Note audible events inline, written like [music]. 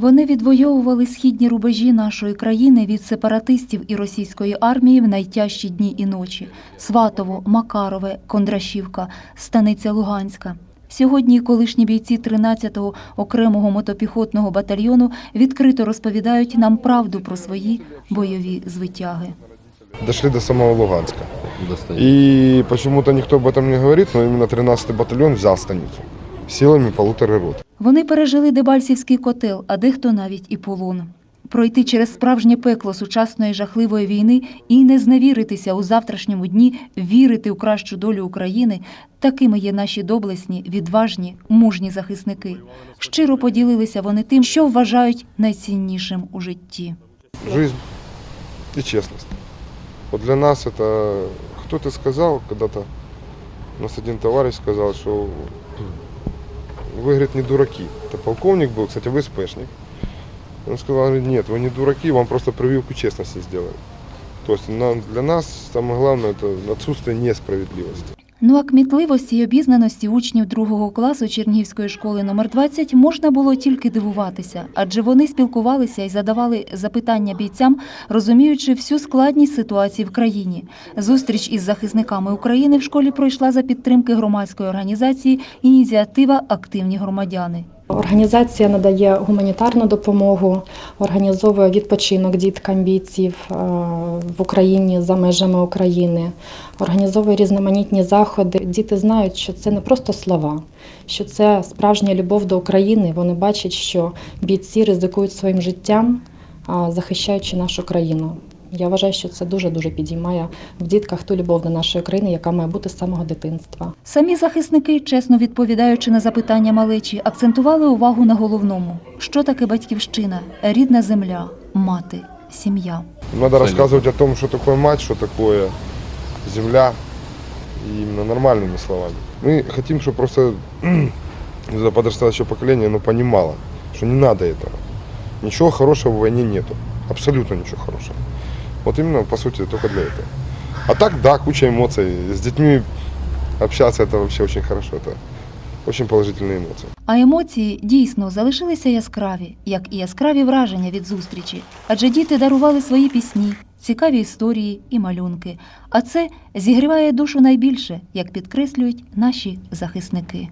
Вони відвоювали східні рубежі нашої країни від сепаратистів і російської армії в найтяжчі дні і ночі: Сватово, Макарове, Кондрашівка, Станиця Луганська. Сьогодні колишні бійці 13-го окремого мотопіхотного батальйону відкрито розповідають нам правду про свої бойові звитяги. Дошли до самого Луганска. достает. И почему-то никто об этом не говорит, но именно 13-й батальон взял станицу силами полутора рот. Вони пережили Дебальцівський котел, а дехто навіть і полон. Пройти через справжнє пекло сучасної жахливої війни і не зневіритися у завтрашньому дні, вірити у кращу долю України. Такими є наші доблесні, відважні, мужні захисники. Щиро поділилися вони тим, що вважають найціннішим у житті. Жизнь и честность. Вот для нас это... Кто-то сказал когда-то, у нас один товарищ сказал, что вы, говорит, не дураки. Это полковник был, кстати, ВСПшник. Он сказал, говорит, нет, вы не дураки, вам просто прививку честности сделали. То есть нам- для нас самое главное это отсутствие несправедливости. Ну а кмітливості й обізнаності учнів другого класу Чернігівської школи номер 20 можна було тільки дивуватися, адже вони спілкувалися і задавали запитання бійцям, розуміючи всю складність ситуації в країні. Зустріч із захисниками України в школі пройшла за підтримки громадської організації Ініціатива Активні громадяни. Організація надає гуманітарну допомогу, організовує відпочинок діткам бійців е, в Україні за межами України, організовує різноманітні заходи. Діти знають, що це не просто слова, що це справжня любов до України. Вони бачать, що бійці ризикують своїм життям, захищаючи нашу країну. Я вважаю, що це дуже дуже підіймає в дітках ту любов до нашої країни, яка має бути з самого дитинства. Самі захисники, чесно відповідаючи на запитання малечі, акцентували увагу на головному: що таке батьківщина, рідна земля, мати, сім'я. Надо Абсолютно. рассказывать о том, что такое мать, что такое земля, и именно нормальными словами. Мы хотим, чтобы просто [clears throat] это подрастающее поколение оно понимало, что не надо этого. Ничего хорошего в войне нету. Абсолютно ничего хорошего. Вот именно, по сути, только для этого. А так, да, куча эмоций. С детьми общаться это вообще очень хорошо. Это очень положительные эмоции. А емоції дійсно залишилися яскраві, як і яскраві враження від зустрічі. Адже діти дарували свої пісні, цікаві історії і малюнки. А це зігріває душу найбільше, як підкреслюють наші захисники.